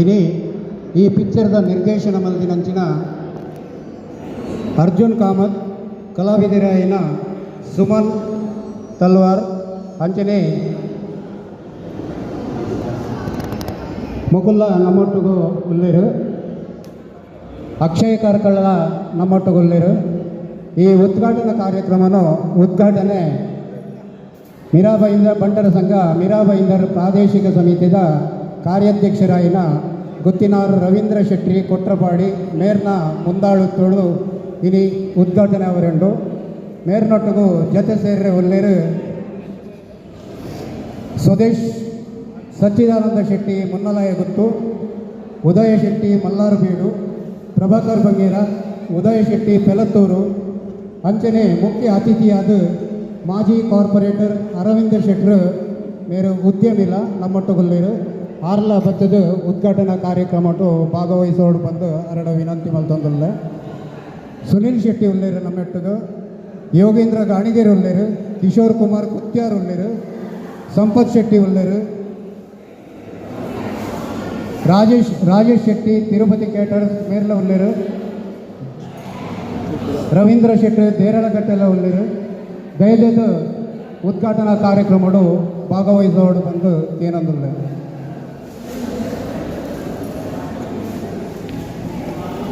ಇനി ಈ ಪಿಕ್ಚರ್ದ ನಿರ್ದೇಶನ ಮಲ್ದಿನಂಚಿನ ಅರ್ಜುನ್ ಕಾಮತ್, ಕಲಾವಿದರಾಯಿನ ಸುಮನ್ ತಲ್ವಾರ್ ಅಂಚನೆ ಮುಕುಲ್ಲ ನಮ್ಮೊಟ್ಟಿಗೂ ಉಳ್ಳೇರು ಅಕ್ಷಯ ಕಾರ್ಕಳ ನಮ್ಮೊಟ್ಟಿಗೂ ಈ ಉದ್ಘಾಟನಾ ಕಾರ್ಯಕ್ರಮನ ಉದ್ಘಾಟನೆ ಮೀರಾಬೈಂದರ್ ಬಂಟರ ಸಂಘ ಮೀರಾಬೈಂದರ್ ಪ್ರಾದೇಶಿಕ ಸಮಿತಿಯ ಕಾರ್ಯಾಧ್ಯಕ್ಷರಾಯಿನ ಗುತ್ತಿನಾರ್ ರವೀಂದ್ರ ಶೆಟ್ಟಿ, ಕೊಟ್ರಪಾಡಿ, ಮೇರ್ನ ಮುಂದಾಳು ತೋಳು, ಇನಿ ಉದ್ಘಾಟನೆ ಅವರೆಂಡು ಮೇರ್ನೊಟ್ಟಿಗೂ ಜತೆ ಸೇರಿ ಒಲ್ಲೇರು ಸ್ವದೇಶ್ ಸಚ್ಚಿದಾನಂದ ಶೆಟ್ಟಿ, ಮುನ್ನಲಾಯ ಗುತ್ತು, ಉದಯ ಶೆಟ್ಟಿ ಮಲ್ಲಾರಬೀಡು ಪ್ರಭಾಕರ್ ಬಂಗೀರ, ಉದಯ ಶೆಟ್ಟಿ, ಪೆಲತ್ತೂರು, ಅಂಚನೆ ಮುಖ್ಯ ಅತಿಥಿಯಾದ ಮಾಜಿ ಕಾರ್ಪೊರೇಟರ್ ಅರವಿಂದ ಶೆಟ್ರು, ಮೇರು ಉದ್ಯಮಿಲ ನಮ್ಮೊಟ್ಟುಗೊಳ್ಳೇರು ಆರ್ಲ ಬತ್ತದ ಉದ್ಘಾಟನಾ ಕಾರ್ಯಕ್ರಮ ಭಾಗವಹಿಸೋಡು ಬಂದು ಅರಡ ವಿನಂತಿ ಮಲ್ತೊಂದುಲ್ಲ. ಸುನಿಲ್ ಶೆಟ್ಟಿ ಉಳ್ಳೇರು ನಮ್ಮೆಟ್ಟದು ಯೋಗೇಂದ್ರ ಗಾಣಿಗೇರ್ ಉಳ್ಳೇರು ಕಿಶೋರ್ ಕುಮಾರ್ ಕುತ್ಯಾರ್ ಉಳ್ಳೇರು ಸಂಪತ್ ಶೆಟ್ಟಿ ಉಳ್ಳೇರು ರಾಜೇಶ್ ರಾಜೇಶ್ ಶೆಟ್ಟಿ, ತಿರುಪತಿ ಕೇಟರ್ಸ್ ಮೇರ್ಲ ಉಳ್ಳೇರು ರವೀಂದ್ರ ಶೆಟ್ಟಿ ದೇರಳಗಟ್ಟೆಲ್ಲ ಉಳ್ಳೇರು ದಯచేసి ಉದ್ಘಾಟನಾ ಕಾರ್ಯಕ್ರಮಗಳು ಭಾಗವಹಿಸೋಡು ಬಂದು ಏನಂದಿಲ್ಲ.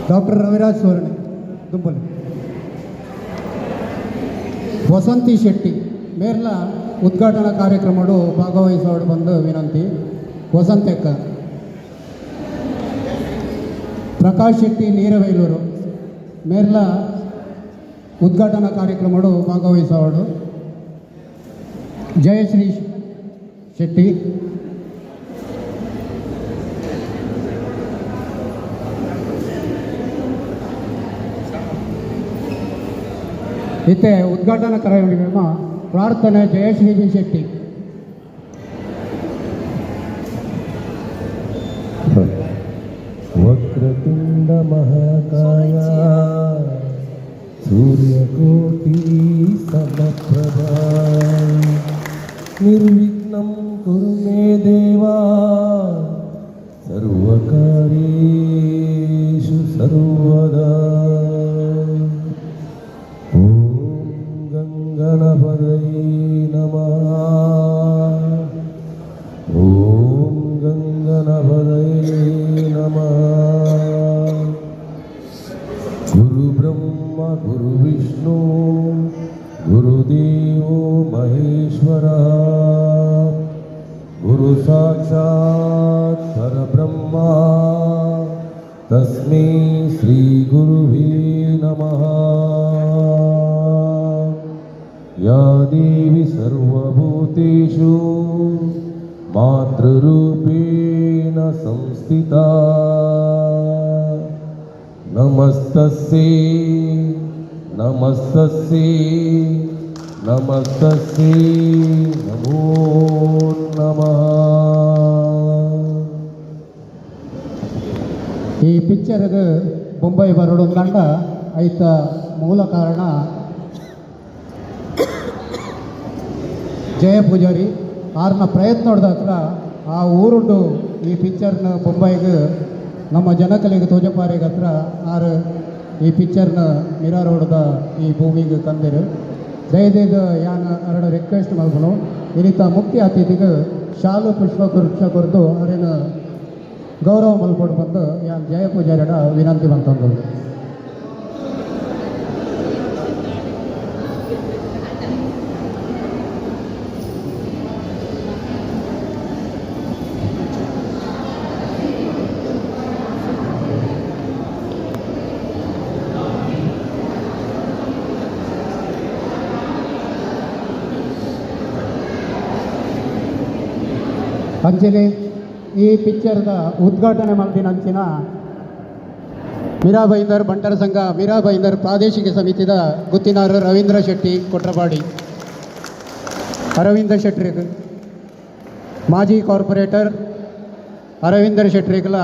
ಡಾಕ್ಟರ್ ರವಿರಾಜ್ ಸೋರಣಿ, ದುಂಬಲಿ. ವಸಂತಿ ಶೆಟ್ಟಿ, ಮೇರ್ಲ ಉದ್ಘಾಟನಾ ಕಾರ್ಯಕ್ರಮಗಳು ಭಾಗವಹಿಸೋಡು ಬಂದು ವಿನಂತಿ. ವಸಂತಕ್ಕ ಪ್ರಕಾಶ್ ಶೆಟ್ಟಿ, ನೀರವೈಲೂರು. ಮೇರ್ಲ ಉದ್ಘಾಟನಾ ಕಾರ್ಯಕ್ರಮಗಳು ಭಾಗವಹಿಸೋಡು ಜಯಶ್ರೀ ಶೆಟ್ಟಿ. ಇತ್ತೆ ಉದ್ಘಾಟನಾ ಕಾರ್ಯಕ್ರಮ ಪ್ರಾರ್ಥನೆ ಜಯಶ್ರೀ ಶೆಟ್ಟಿ ವಕ್ರತುಂಡ ಮಹಾಕಾಯ ಸೂರ್ಯಕೋಟಿ ಸಮಪ್ರಭ ನಿರ್ವಿಘ್ನಂ ಕುರು ಮೇ ದೇವಾ ಸರ್ವಕಾರ್ಯೇಷು तस्मै श्रीगुरुवे नमः। या देवी सर्वभूतेषु मातृरूपेण संस्थिता। नमस्तस्य नमस्तस्य नमस्तस्य नमो नमः। ಈ ಪಿಕ್ಚರ್ಗೆ ಮುಂಬೈ ಕಂಡ ಐತ ಮೂಲ ಕಾರಣ ಜಯ ಪೂಜಾರಿ. ಆರ್ನ ಪ್ರಯತ್ನ ಹತ್ರ ಆ ಊರುಂಡು ಈ ಪಿಕ್ಚರ್ನ ಮುಂಬೈಗೆ ನಮ್ಮ ಜನಕಲಿಗೆ ತೋಜಪಾರಿಗೆ ಹತ್ರ ಆರು ಈ ಪಿಕ್ಚರ್ನ ಮಿರಾರ್ ಹೊಡೆದ ಈ ಭೂಮಿಗೆ ತಂದಿರು. ದಯದೇದ ಯಾನ ಎರಡು ರಿಕ್ವೆಸ್ಟ್ ಮಾಡ್ಬೋದು ಇನಿತ ಮುಖ್ಯ ಅತಿಥಿಗೆ ಶಾಲು ಪುಷ್ಪ ಕುರಿತು ಅವರೇನು ಗೌರವ ಮಲ್ಕೊಂಡು ಬಂದು ಜಯ ಪೂಜಾರಿಡ ವಿನಂತಿ ಬಂತಂದು ಅಂಚನೆ ಈ ಪಿಕ್ಚರ್ದ ಉದ್ಘಾಟನೆ ಮಾಡಿದಂಚಿನ ಮೀರಾಬೈಂದರ್ ಬಂಟರ ಸಂಘ ಮೀರಾಬೈಂದರ್ ಪ್ರಾದೇಶಿಕ ಸಮಿತಿದ ಗುತ್ತಿನಾರ ರವೀಂದ್ರ ಶೆಟ್ಟಿ, ಕೊಟ್ರಪಾಡಿ. ಅರವಿಂದ ಶೆಟ್ರಿಗ್, ಮಾಜಿ ಕಾರ್ಪೊರೇಟರ್ ಅರವಿಂದರ್ ಶೆಟ್ರಿಗ್ಲ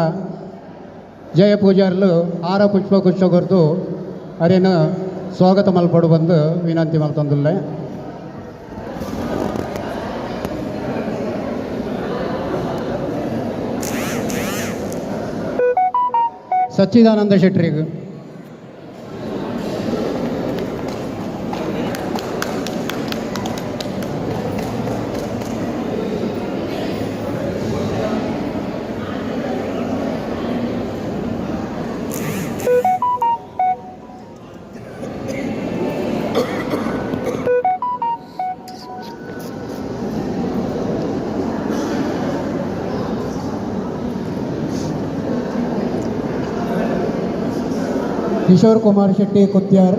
ಜಯ ಪೂಜಾರ್ಲು ಆರ ಪುಷ್ಪ ಕುಚ್ಚ ಕೊರ್ದು ಅರೇನು ಸ್ವಾಗತ ಮಲ್ಪಡು ಬಂದು ವಿನಂತಿ ಮಲ್ತಂದುಲ್ಲೆ. ಸಚ್ಚಿದಾನಂದ ಶೆಟ್ರಿಗೆ ಕಿಶೋರ್ ಕುಮಾರ್ ಶೆಟ್ಟಿ ಕುತ್ಯಾರ್.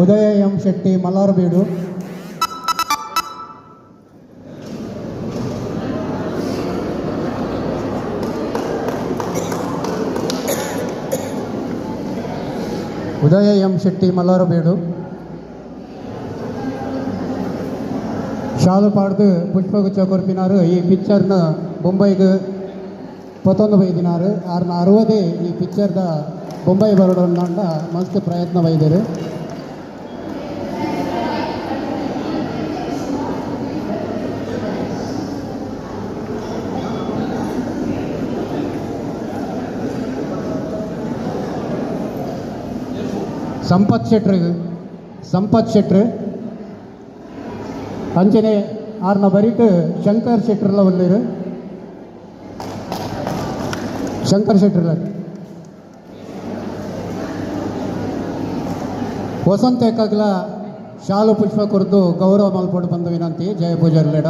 ಉದಯ ಎಂ ಶೆಟ್ಟಿ ಮಲ್ಲಾರಬೀಡು. ಉದಯ ಎಂ ಶೆಟ್ಟಿ ಮಲ್ಲಾರಬೇಡು ಶಾಲು ಪಾಡ್ದು ಪುಷ್ಪಗುಚ್ಛ ಕೊರ್ಪಿನಾರು ಈ ಪಿಕ್ಚರ್ನ ಮುಂಬೈಗೆ ಪತ್ತೊಂದು ಬೈದಿನಾರು. ಆರ್ನ ಅರುವದೇ ಈ ಪಿಕ್ಚರ್ದ ಮುಂಬೈ ಬರೋಣ ಮಸ್ತ್ ಪ್ರಯತ್ನ ಬೈದರು ಸಂಪತ್ ಶೆಟ್ರ್ ಸಂಪತ್ ಶೆಟ್ರು. ಅಂಜನೆ ಆರ್ನ ಬರಿಟ್ ಶಂಕರ್ ಶೆಟ್ರಲ್ಲ ಒಂದಿರು ಶಂಕರ್ ಶೆಟ್ರಲ್ಲ. ವಸಂತ ಏಕಾಗ್ಲ ಶಾಲು ಪುಷ್ಪ ಕುರಿತು ಗೌರವ ಮಲ್ಪಟ್ಟು ಬಂದ ವಿನಂತಿ. ಜಯ ಪೂಜಾರ್ಲೇಡ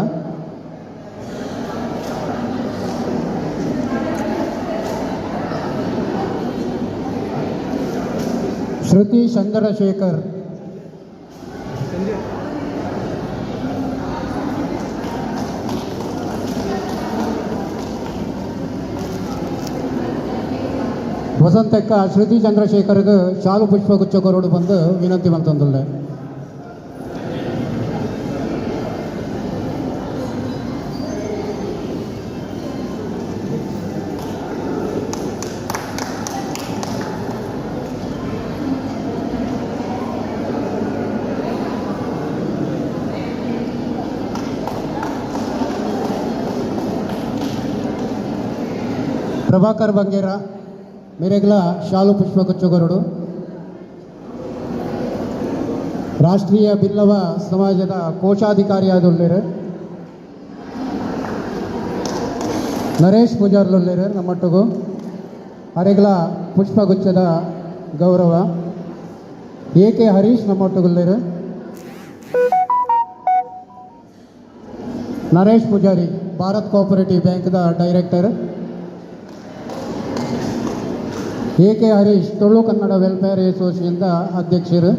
ಶ್ರುತಿ ಚಂದ್ರಶೇಖರ್ ವಸಂತಕ್ಕ ಶ್ರುತಿ ಚಂದ್ರಶೇಖರ್ಗೆ ಶಾಲು ಪುಷ್ಪಗುಚ್ಛ ಕೊರಡು ಬಂದು ವಿನಂತಿ ಮಂತಂದುಳ್ಳೆ ಪ್ರಭಾಕರ್ ಬಂಗೇರ, ಮೇರೆಗ್ಲ ಶಾಲು ಪುಷ್ಪಗುಚ್ಛ ಕೊರಡು ರಾಷ್ಟ್ರೀಯ ಬಿಲ್ಲವ ಸಮಾಜದ ಕೋಶಾಧಿಕಾರಿಯಾದುಳ್ಳರು. ನರೇಶ್ ಪೂಜಾರ್ಲುಳ್ಳರು ನಮ್ಮೊಟ್ಟಿಗೂ. ಅರೆಗ್ಲ ಪುಷ್ಪಗುಚ್ಛದ ಗೌರವ. ಎ ಕೆ ಹರೀಶ್ ನಮ್ಮೊಟ್ಟಿಗುಳ್ಳರು? Naresh Poojary, Bharat cooperative ಬ್ಯಾಂಕ್ದ director. A K Harish Tulu Kannada welfare ಅಸೋಸಿಯೇಷನ್ದ ಅಧ್ಯಕ್ಷರು?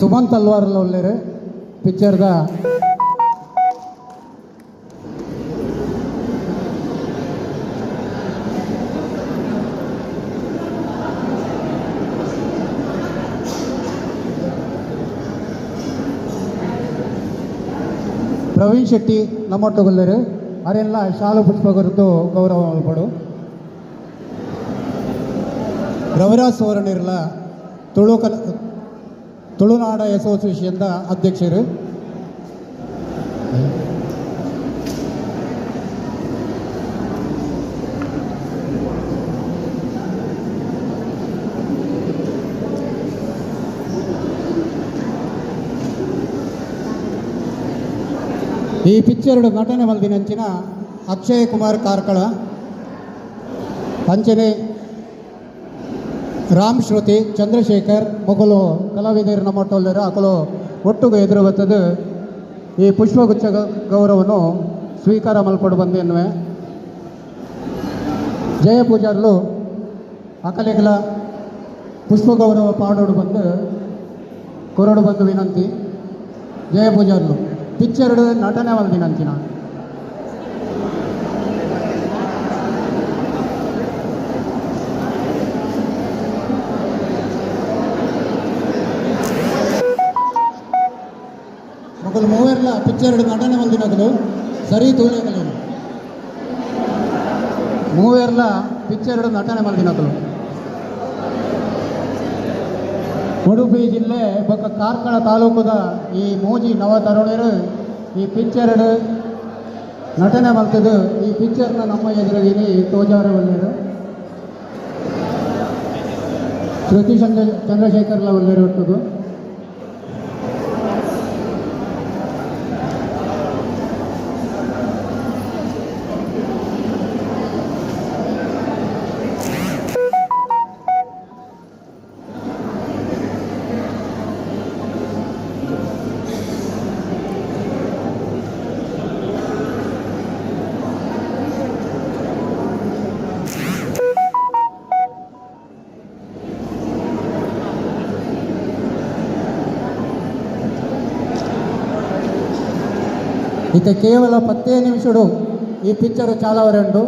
ಸುಮಂತ್ ಅಲ್ವಾರ್ ಒಳ್ಳೆರು ಪಿಕ್ಚರ್ದ ಪ್ರವೀಣ್ ಶೆಟ್ಟಿ ನಮ್ಮೊಟ್ಟುಗೊಲ್ಲರು ಅವರೆಲ್ಲ ಶಾಲು ಪುಷ್ಪ ಕುರಿತು ಗೌರವ ರವಿರಾಜ್ ಸೋರಣಿರ್ಲ ತುಳು ಕಲ, ತುಳುನಾಡ ಅಸೋಸಿಯೇಷನ್ದ ಅಧ್ಯಕ್ಷರು. ಈ ಪಿಕ್ಚರ್ ನಟನೆ ಮಲ್ದಿನಂಚಿನ ಅಕ್ಷಯ್ ಕುಮಾರ್ ಕಾರ್ಕಳ, ಅಂಚನೆ ರಾಮ್ ಶ್ರುತಿ, ಚಂದ್ರಶೇಖರ್ ಮೊಗಲು ಕಲಾವಿದರು ನಮ್ಮೊಟ್ಟೊಲ್ಲರು ಅಕಲು ಒಟ್ಟುಗೆ ಎದುರು ಬರ್ತದೆ ಈ ಪುಷ್ಪಗುಚ್ಛ ಗೌರವನು ಸ್ವೀಕಾರ ಮಲ್ಪಡು ಬಂದೆನ್ನುವೆ ಜಯ ಪೂಜಾರ್ಲು ಅಕಲೆಗಳ ಪುಷ್ಪ ಗೌರವ ಪಾಡೋಡು ಬಂದು ಕೊರಡು ಬಂದು ವಿನಂತಿ. ಜಯ ಪೂಜಾರ್ಲು. ಪಿಕ್ಚರ್ಡ್ ನಟನೆ ಹೊಲ್ದಿನಂತಿ ನಾನು ಮಕ್ಕಳು ಮೂವೆಲ್ಲ ಪಿಕ್ಚರ್ ನಟನೆ ಹೊಲ್ದಿನಗಳು ಸರಿ ತೋಳಿಗಳು ಮೂವೆಲ್ಲ ಪಿಕ್ಚರ್ ನಟನೆ ಹೊಲ್ದಿನಗಳು ಉಡುಪಿ ಜಿಲ್ಲೆ ಬೊಕ್ಕ ಕಾರ್ಕಳ ತಾಲೂಕದ ಈ ಮೋಜಿ ನವ ತರುಣರು, ಈ ಪಿಕ್ಚರ್ ನಟನೆ ಮಲ್ತದು ಈ ಪಿಕ್ಚರ್ನ ನಮ್ಮ ಎದುರಿಗೆ ತೋಜಾರ ಒಳ್ಳೆಯರು ಶ್ರುತಿ ಚಂದ್ರ ಚಂದ್ರಶೇಖರ್ಲ ಒಳ್ಳೆಯರು ಹುಟ್ಟುದು ఇక ಕೇವಲ పత్తే నిమిషుడు ಈ పిక్చర్ చాలా రెండు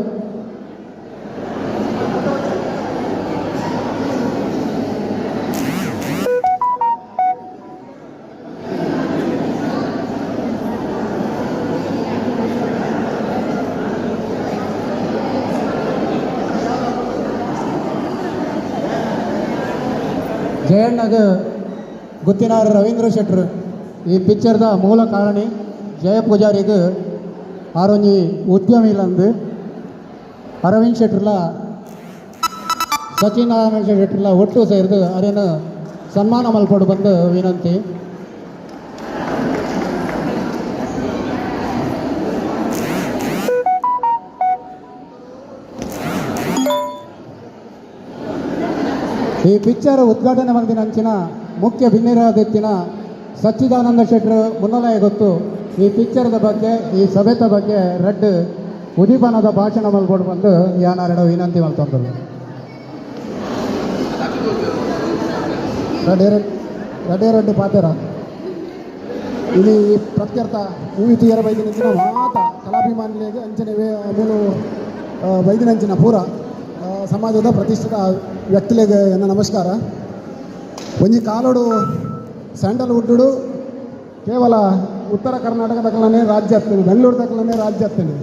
ಜಯಣ್ಣಗ ರವೀಂದ್ರ ಶೆಟ್ರು ಈ ಪಿಕ್ಚರ್ದ ಮೂಲ ಕಾರಣಿ ಆರೊಂಜಿ ಉದ್ಯಮಿಲಂದು ಅರವಿಂದ್ ಸಚಿನ್ ಸಚಿನಾರಾಯಣ ಶೆಟ್ರ್ಲ ಒಟ್ಟು ಸೇರಿದು ಅರೇನು ಸನ್ಮಾನ ಮಲ್ಪಡು ಬಂದು ವಿನಂತಿ. ಈ ಪಿಕ್ಚರ್ ಉದ್ಘಾಟನೆ ಮಾಡಿದ ಅಂಚಿನ ಮುಖ್ಯ ಭಿನ್ನಿರಾದಿತ್ತಿನ ಸಚ್ಚಿದಾನಂದ ಶೆಟ್ರು ಮುನ್ನಲಾಯ ಗೊತ್ತು. ಈ ಪಿಕ್ಚರ್ದ ಬಗ್ಗೆ, ಈ ಸಭೆತ ಬಗ್ಗೆ ರೆಡ್ ಉದೀಪನದ ಭಾಷಣ ಮಲ್ಕೊಂಡು ಬಂದು ಯಾನಾರಡ ವಿನಂತಿ ಮಾಡ್ತಂದ್ರು. ರೆಡ್ಡಿ ರೆಡ್ಡಿ ರೆಡ್ಡಿ ಪಾತೆರ. ಇಲ್ಲಿ ಪ್ರತ್ಯರ್ಥ ಮೂವಿ ತೀಯರ ಬೈದಿನಂಚಿನ ಮಾತ, ಕಲಾಭಿಮಾನಿಗಳಿಗೆ ಅಂಚನೆ ಮೂಲು ಬೈದಿನಂಚಿನ ಪೂರ ಸಮಾಜದ ಪ್ರತಿಷ್ಠಿತ ವ್ಯಕ್ತಿಗಳಿಗೆ ಎನ್ನ ನಮಸ್ಕಾರ. ಒಂಜಿ ಕಾಲೋಡು ಸ್ಯಾಂಡಲ್ವುಡ್ಡು ಕೇವಲ ಉತ್ತರ ಕರ್ನಾಟಕದಕ್ಕಲೇ ರಾಜ್ಯ ಹತ್ತೇನೆ ಬೆಂಗಳೂರು ತಕ್ಕಲೇ ರಾಜ್ಯ ಹತ್ತೇನೆ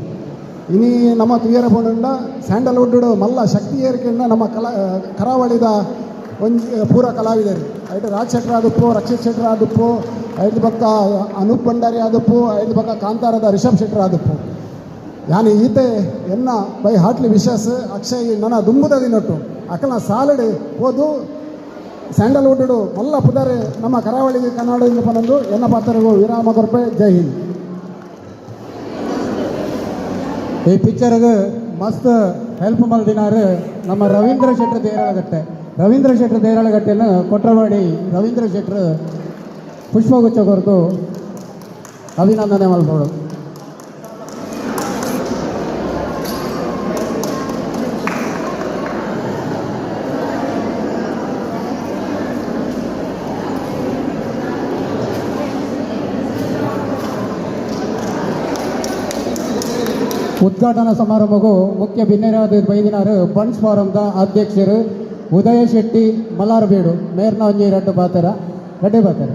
ಇನಿ ನಮ್ಮ ತುಯರ ಬಂಡ ಸ್ಯಾಂಡಲ್ವುಡ್ಡು ಮಲ್ಲ ಶಕ್ತಿ ಏರಿಕೆಯಿಂದ ನಮ್ಮ ಕಲಾ, ಕರಾವಳಿದ ಒಂದು ಪೂರ ಕಲಾವಿದರು. ಐಟ್ ರಾಜ್ ಶೆಟ್ರ್ ಆದಪ್ಪು ರಕ್ಷಿತ್ ಆದಪ್ಪು ಐದು ಪಕ್ಕ ಅನೂಪ್ ಭಂಡಾರಿ ಆದಪ್ಪು ಐದು ಪಕ್ಕ ಕಾಂತಾರದ ರಿಷಬ್ ಶೆಟ್ರ್ ಆದಪ್ಪು ಯಾನಿ ಈತೆ ಎನ್ನ ಬೈ ಹಾಟ್ಲಿ ವಿಶ್ವಾಸ ಅಕ್ಷಯ್ ನನ್ನ ದುಂಬುದ ದಿನೊಟ್ಟು ಅಕಲ್ನ ಸಾಲಡೆ ಹೋದು ಸ್ಯಾಂಡಲ್ವುಡ್ ಮಲ್ಲ ಪುದರೆ ನಮ್ಮ ಕರಾವಳಿಗೆ ಕನ್ನಡ ಬಂದು ಎನ್ನ ಪಾತ್ರರಿಗೂ ವಿರಾಮ ಕೊರಪೆ ಜೈ ಹಿಂದ್. ಈ ಪಿಕ್ಚರ್ಗೆ ಮಸ್ತ್ ಹೆಲ್ಪ್ ಮಲ್ದಿನಾರು ನಮ್ಮ ರವೀಂದ್ರ ಶೆಟ್ರ್ ದೇರಾಳಗಟ್ಟೆ. ರವೀಂದ್ರ ಶೆಟ್ರ್ ದೇರಾಳಗಟ್ಟೆನ ಕೊಟ್ರವಾಡಿ ರವೀಂದ್ರ ಶೆಟ್ರ್ ಪುಷ್ಪಗುಚ್ಛ ಕೊರತು ಅಭಿನಂದನೆ ಮಲ್ಬೋದು ಉದ್ಘಾಟನಾ ಸಮಾರಂಭಕ್ಕೂ ಮುಖ್ಯ ಭಿನ್ನರಾದ ಬೈದಿನಾರು ಬಂಡ್ಸ್ ಫಾರಂದ ಅಧ್ಯಕ್ಷರು ಉದಯ ಶೆಟ್ಟಿ, ಮಲಾರಬೇಡು, ಮೇರ್ನ ಒಂಜಿ ರಡ್ಡು ಬಾತರ ರಡ್ಡೆ ಬಾತರ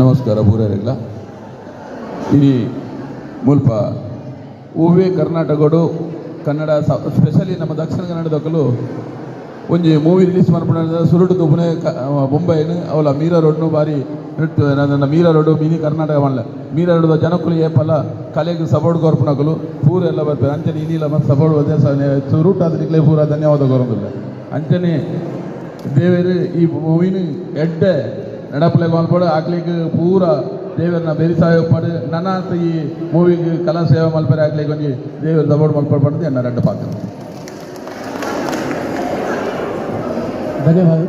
ನಮಸ್ಕಾರ ಬೂರರಿಲ್ಲ ಈ ಮುಲ್ಪ ಹೂವೇ ಕರ್ನಾಟಕಡು ಕನ್ನಡ ಸ್ಪೆಷಲಿ ನಮ್ಮ ದಕ್ಷಿಣ ಕನ್ನಡದಕ್ಕಲು ಒಂಜಿ ಮೂವಿ ರಿಲೀಸ್ ಮಾಡ್ಬಿಡ ಸುರುಡು ತುಪ್ಪನೆ ಮುಂಬೈನು, ಅವಲ ಮೀರಾ ರೋಡ್ನು ಬಾರಿ ನನ್ನ ಮೀರಾ ರೋಡು, ಮಿನಿ ಕರ್ನಾಟಕ ಮಾಡಲ. ಮೀರಾ ರೋಡ್ ಜನಕ್ಕೂ ಏಪಲ್ಲ, ಕಲೆಗೆ ಸಪೋರ್ಟ್ ಕೊರ್ಪಣಕಲು ಪೂರ ಎಲ್ಲ ಬರ್ತಾರೆ. ಅಂಚನೆ ಇನ್ನಿಲ್ಲ ಮತ್ತು ಸಪೋರ್ಟ್ ಬರ್ತದೆ ಸುರುಟ್ ಅದಕ್ಕೆ ಪೂರ ಧನ್ಯವಾದ ಕೊರೋದಿಲ್ಲ. ಅಂಚನೆ ದೇವರು, ಈ ಮೂವಿನ ಎಡ್ಡೆ ನಡಪಲೆ ಮಲ್ಪಡು ಆಗ್ಲಿಕ್ಕೆ ಪೂರ ದೇವರನ್ನ ಬೆರಿಸಾಯ ಪಡು ನನ್ನ ಈ ಮೂವಿಗೆ ಕಲಾ ಸೇವೆ ಮಲ್ಪರೆ ಆಗ್ಲಿಕ್ಕೆ ಒಂಜಿ ದೇವರು ಸಪೋರ್ಟ್ ಮಲ್ಪಡ್ಬಾರ್ದು ಎನ್ನ ರೆಡ್ಡ ಪಾತ್ರ. ಧನ್ಯವಾದ.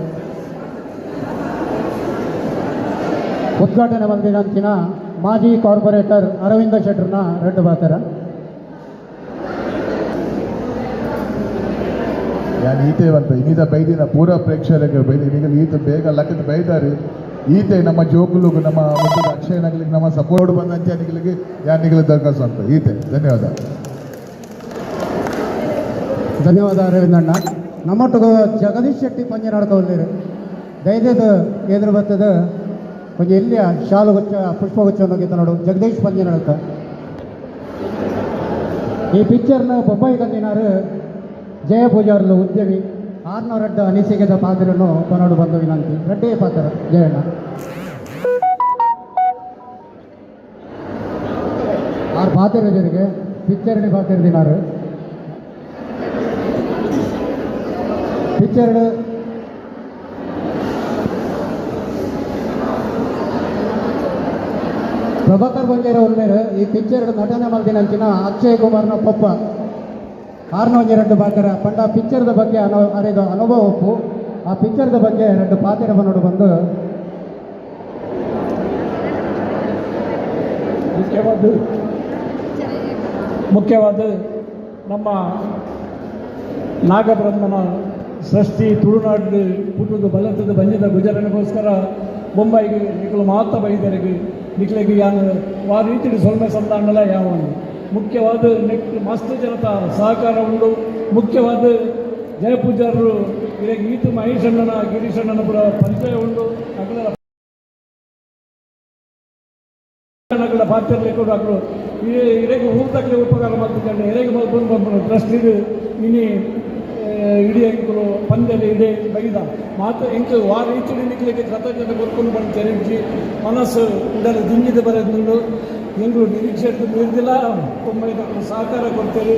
ಉದ್ಘಾಟನೆ ಬಂದಿರಂತಿನ ಮಾಜಿ ಕಾರ್ಪೊರೇಟರ್ ಅರವಿಂದ ಶೆಟ್ರನ್ನ ರೆಡ್ಡು ಬಾತರ. ಯಾನ್ ಈತೆ ಬಂತ ಇನ್ನೀತ ಬೈದಿನ ಪೂರ ಪ್ರೇಕ್ಷಕರಿಗೆ ಬೈದಿ ಈಗ ಈತ ಬೇಗ ಲಕ್ಕದ ಬೈದಾರಿ. ಈತೆ ನಮ್ಮ ಜೋಕುಲು ನಮ್ಮ ಒಂದು ಅಕ್ಷಯನಗಳಿಗೆ ನಮ್ಮ ಸಪೋರ್ಟ್ ಬಂದ ನಿಗಳಿಗೆ ಯಾನ್ ನಿಗಲ ದರ್ಕಾಸ್ ಅಂತ ಈತೆ ಧನ್ಯವಾದ. ಧನ್ಯವಾದ ಅರವಿಂದಣ್ಣ. ನಮ್ಮೊಟ್ಟಿಗೆ ಜಗದೀಶ್ ಶೆಟ್ಟಿ ಪಂಜೆ ನಡ್ಕೊಳ್ಳಿರು ದಯದೇದು ಎದುರು ಬರ್ತದ. ಕೊಂಚ ಇಲ್ಲಿ ಶಾಲು ಗುಚ್ಚ ಪುಷ್ಪ ಗೀತ ನೋಡು. ಜಗದೀಶ್ ಪಂಜೆ ನಡಕ ಈ ಪಿಕ್ಚರ್ನ ಬೊಬ್ಬಾಯಿ ಕಂದಿನಾರು ಜಯ ಪೂಜಾರ್ಲು ಉದ್ಯಮಿ ಆರ್ನೋ ರೆಡ್ಡ ಅನಿಸಿಕೆದ ಪಾತ್ರನು ಕೊನೋಡು ಬಂದು ವಿನಂತಿ. ರೆಡ್ಡಿ ಪಾತ್ರ, ಜಯಣ್ಣ. ಆರು ಪಾತ್ರ ಜೊತೆಗೆ ಪಾತ್ರ ಪಾತಿರ್ದಿನಾರು ಪಿಕ್ಚರ್ ಪ್ರಭಾಕರ್ ಬಂಗೇರ ಉಳ್ಳೇರು ಈ ಪಿಕ್ಚರ್ ನಟನೆ ಮಲ್ದಿನಂಚಿನ ಅಕ್ಷಯ್ ಕುಮಾರ್ನ ಪಪ್ಪ. ಆರ್ನ ಒಂಜಿ ಎರಡು ಪಾತ್ರ ಪಂಡ ಪಿಕ್ಚರ್ದ ಬಗ್ಗೆ ಅನು ಅರಿದು ಅನುಭವ ಒಪ್ಪು. ಆ ಪಿಕ್ಚರ್ದ ಬಗ್ಗೆ ರೆಡ್ಡು ಪಾತ್ರ ಬಂದೋಡು ಬಂದು. ಮುಖ್ಯವಾದ ಮುಖ್ಯವಾದ ನಮ್ಮ ನಾಗಬ್ರಹ್ಮನ ಸೃಷ್ಟಿ ತುಳುನಾಡು ಪುಟ್ಟದು ಬಲತದ ಬಂದಿದ್ದ ಗುಜರನಿಗೋಸ್ಕರ ಮುಂಬೈಗೆ ನಿಖಲು ಮಾತ್ರ ಬೈದರಿಗೆ ನಿಖಲಿಗೆ ಯಾನು ಆ ರೀತಿ ಸೊಲ್ಮೆ ಸಂತಾಂಡಲ ಯಾವನು. ಮುಖ್ಯವಾದ ನಿಕ್ ಮಸ್ತ್ ಜನತ ಸಹಕಾರ ಉಂಡು. ಮುಖ್ಯವಾದ ಜಯಪೂಜಾರರು ಇದಕ್ಕೆ ಈತು ಮಹೇಶಣ್ಣನ, ಗಿರೀಶಣ್ಣನ ಪುರ ಪರಿಚಯ ಉಂಡು. ಅಗಲ ಪಾತ್ರದಲ್ಲಿ ಕೂಡ ಅವರು ಇರೆಗೆ ಹೂತಕ್ಕೆ ಉಪಕಾರ ಮಾಡ್ತಿದ್ದಾರೆ ಎರೆಗೆ ಬಂದು ಟ್ರಸ್ಟ್ ಇದು ಇನಿ ಇಡೀ ಎಂಕುಲು ಪಂದ್ಯದ ಇಡೀ ಬೈದ. ಮಾತು ಎಂಕು ವಾರ ರೀತಿ ನಿಕ್ಲಿಕ್ಕೆ ಕೃತಜ್ಞತೆ ಕೊಡ್ಕೊಂಡು ಬಂದು ತೆರಜಿ ಮನಸ್ಸು ಉಡಲು ದಿಂಗಿದ ಬರೋದು ಎಂಗಳು ನಿರೀಕ್ಷೆ ನಿರ್ದಿಲ್ಲ ತುಂಬ ಇದಕ್ಕೆ ಸಹಕಾರ ಕೊಡ್ತೇವೆ.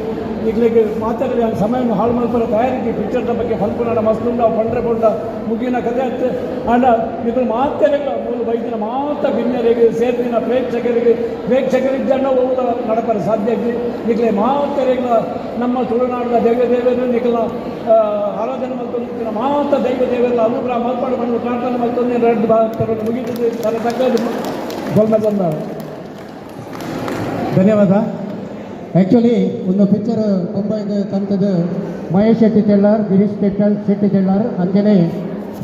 ಈಗಲೇ ಮಾತಾಡಿ ಅಲ್ಲಿ ಸಮಯವನ್ನು ಹಾಳು ಮಾಡ್ಕೊಳ್ಳೋ ತಯಾರಿಕೆ ಪಿಕ್ಚರ್ನ ಬಗ್ಗೆ ಫಲ್ಪುನಾಡ ಮಸ್ಲುಂಡ ಪಂಡ್ರೆ ಬೊಂಡ ಮುಗಿನ ಕಥೆ ಆಗ್ತದೆ ಆಂಡ ಇದ್ರ ಮಾತರಿಲ್ಲ ಮೂಲ ವೈದ್ಯರ ಮಾತ ಭಿನ್ನರಿಗೆ, ಸೇರ್ದಿನ ಪ್ರೇಕ್ಷಕರಿಗೆ ಜನ ಹೋಗುವ ನಡಪರೆ ಸಾಧ್ಯ ಆಗಲಿ ಈಗಲೇ ಮಾತರಿಗಳ ನಮ್ಮ ತುಳುನಾಡಿನ ದೇವ ದೇವರು ನಿಖಲ ಆರಾಧನೆ ಮತ್ತೊಂದು ಮಾತ ದೈವ ದೇವರ ಅನುಗ್ರಹ ಮಲ್ಪಾಡು ಬಂದು ಪ್ರಾರ್ಥನೆ ಮತ್ತೊಂದು ಎರಡು ಭಾಗ ತಕ್ಕದು ಗೊಲ್ಮ ತಂದ ಧನ್ಯವಾದ. ಆ್ಯಕ್ಚುಲಿ ಒಂದು ಪಿಕ್ಚರ್ ಮುಂಬೈಗೆ ಕಂತದ್ದು ಮಹೇಶ್ ಶೆಟ್ಟಿ ತೆಳ್ಳಾರ್, ಗಿರೀಶ್ ಶೆಟ್ಟರ್ ಶೆಟ್ಟಿ ತೆಳ್ಳಾರ್, ಅಂಜನೆ,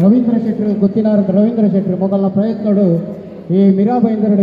ರವೀಂದ್ರ ಶೆಟ್ಟಿ, ಗೊತ್ತಿನಾರ ರವೀಂದ್ರ ಶೆಟ್ಟಿ ಮೊಗಲ್ನ ಪ್ರಯತ್ನಡು ಈ ಮೀರಾಬೈಂದರಡು